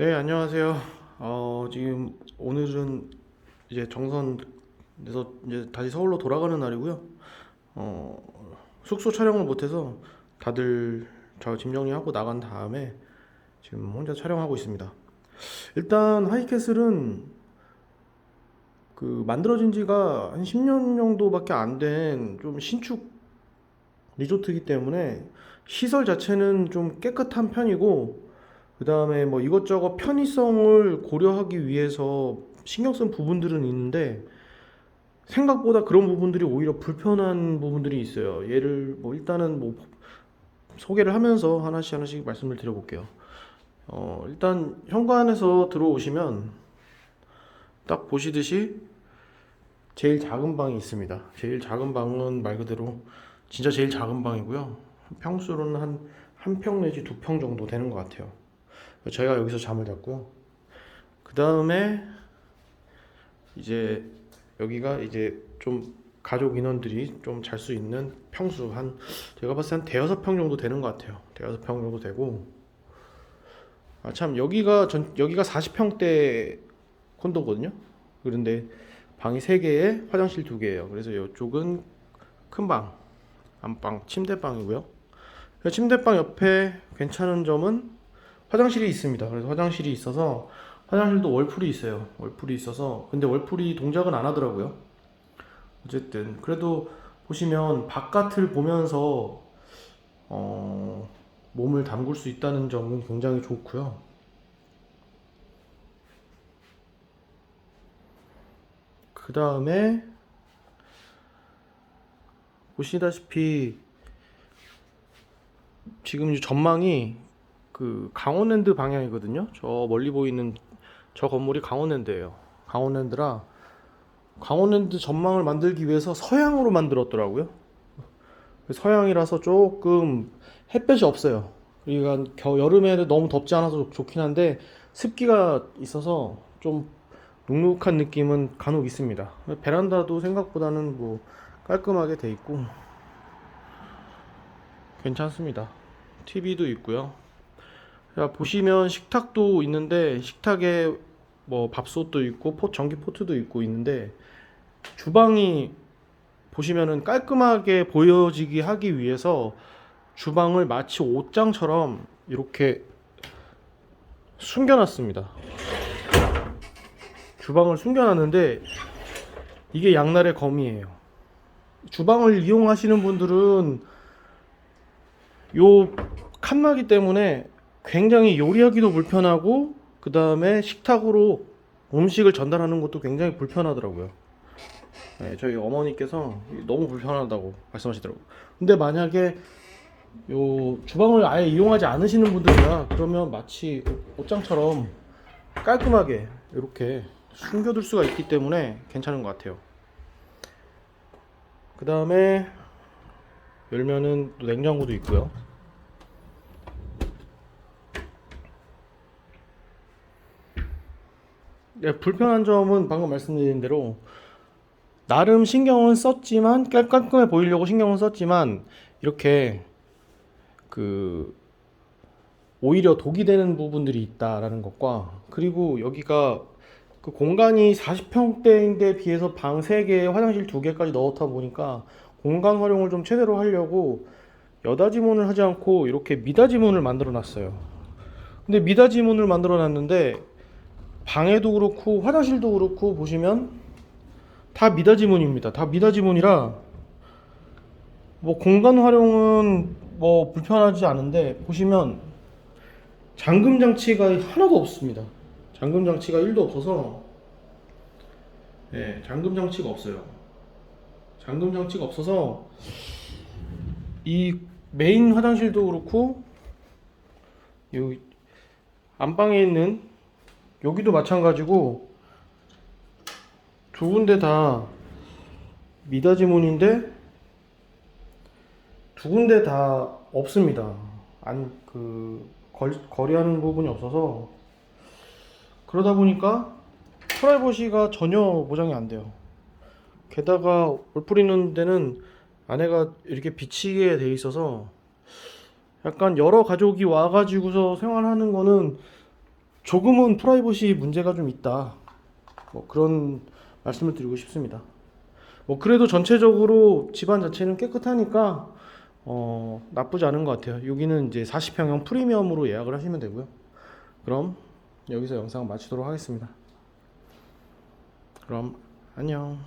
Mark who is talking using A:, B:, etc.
A: 네, 안녕하세요. 어, 지금 오늘은 이제 정선에서 이제 다시 서울로 돌아가는 날이고요. 어, 숙소 촬영을 못해서 다들 저 짐 정리하고 나간 다음에 지금 혼자 촬영하고 있습니다. 일단 하이캐슬은 그 만들어진 지가 한 10년 정도밖에 안 된 좀 신축 리조트이기 때문에 시설 자체는 좀 깨끗한 편이고 그 다음에 뭐 이것저것 편의성을 고려하기 위해서 신경 쓴 부분들은 있는데 생각보다 그런 부분들이 오히려 불편한 부분들이 있어요. 예를 뭐 일단은 뭐 소개를 하면서 하나씩 하나씩 말씀을 드려볼게요. 어, 일단 현관에서 들어오시면 딱 보시듯이 제일 작은 방이 있습니다. 제일 작은 방은 말 그대로 진짜 제일 작은 방이고요. 평수로는 한 한 평 내지 두 평 정도 되는 것 같아요. 저희가 여기서 잠을 잤고요. 그 다음에 이제 여기가 이제 좀 가족 인원들이 좀 잘 수 있는 평수 한 제가 봤을 때 한 대여섯 평 정도 되는 것 같아요. 대여섯 평 정도 되고 아 참 여기가 전 여기가 40평대 콘도거든요. 그런데 방이 세 개에 화장실 두 개예요. 그래서 이쪽은 큰 방, 안방, 침대방이고요. 침대방 옆에 괜찮은 점은 화장실이 있습니다. 그래서 화장실이 있어서 화장실도 월풀이 있어요. 월풀이 있어서 근데 월풀이 동작은 안 하더라고요. 어쨌든 그래도 보시면 바깥을 보면서 어, 몸을 담글 수 있다는 점은 굉장히 좋고요. 그 다음에 보시다시피 지금 이 전망이 그 강원랜드 방향이거든요. 저 멀리 보이는 저 건물이 강원랜드예요. 강원랜드라 강원랜드 전망을 만들기 위해서 서양으로 만들었더라고요. 서양이라서 조금 햇볕이 없어요. 그러니까 겨 여름에는 너무 덥지 않아서 좋긴 한데 습기가 있어서 좀 눅눅한 느낌은 간혹 있습니다. 베란다도 생각보다는 뭐 깔끔하게 돼 있고 괜찮습니다. TV도 있고요. 자, 보시면 식탁도 있는데 식탁에 뭐 밥솥도 있고 포, 전기 포트도 있고 있는데 주방이 보시면은 깔끔하게 보여지게 하기 위해서 주방을 마치 옷장처럼 이렇게 숨겨놨습니다. 주방을 숨겨놨는데 이게 양날의 검이에요. 주방을 이용하시는 분들은 요 칸막이 때문에 굉장히 요리하기도 불편하고 그 다음에 식탁으로 음식을 전달하는 것도 굉장히 불편하더라고요. 네, 저희 어머니께서 너무 불편하다고 말씀하시더라고요. 근데 만약에 요 주방을 아예 이용하지 않으시는 분들이야 그러면 마치 옷장처럼 깔끔하게 이렇게 숨겨둘 수가 있기 때문에 괜찮은 것 같아요. 그 다음에 열면은 또 냉장고도 있고요. 네, 불편한 점은 방금 말씀드린 대로 나름 신경은 썼지만 깔- 깔끔해 보이려고 신경은 썼지만 이렇게 그 오히려 독이 되는 부분들이 있다라는 것과 그리고 여기가 그 공간이 40평대인데 비해서 방 3개, 화장실 2개까지 넣었다 보니까 공간 활용을 좀 최대로 하려고 여다지문을 하지 않고 이렇게 미다지문을 만들어 놨어요. 근데 미다지문을 만들어 놨는데 방에도 그렇고 화장실도 그렇고 보시면 다 미다지문입니다. 다 미다지문이라 뭐 공간 활용은 뭐 불편하지 않은데 보시면 잠금 장치가 하나도 없습니다. 잠금 장치가 1도 없어서 예, 잠금 장치가 없어요. 잠금 장치가 없어서 이 메인 화장실도 그렇고 여기 안방에 있는 여기도 마찬가지고 두 군데 다 미닫이문인데 두 군데 다 없습니다. 안 그 거리하는 부분이 없어서 그러다 보니까 프라이버시가 전혀 보장이 안 돼요. 게다가 올 뿌리는 데는 안에가 이렇게 비치게 돼 있어서 약간 여러 가족이 와가지고서 생활하는 거는 조금은 프라이버시 문제가 좀 있다. 뭐 그런 말씀을 드리고 싶습니다. 뭐 그래도 전체적으로 집안 자체는 깨끗하니까 어 나쁘지 않은 것 같아요. 여기는 이제 40평형 프리미엄으로 예약을 하시면 되고요. 그럼 여기서 영상 마치도록 하겠습니다. 그럼 안녕.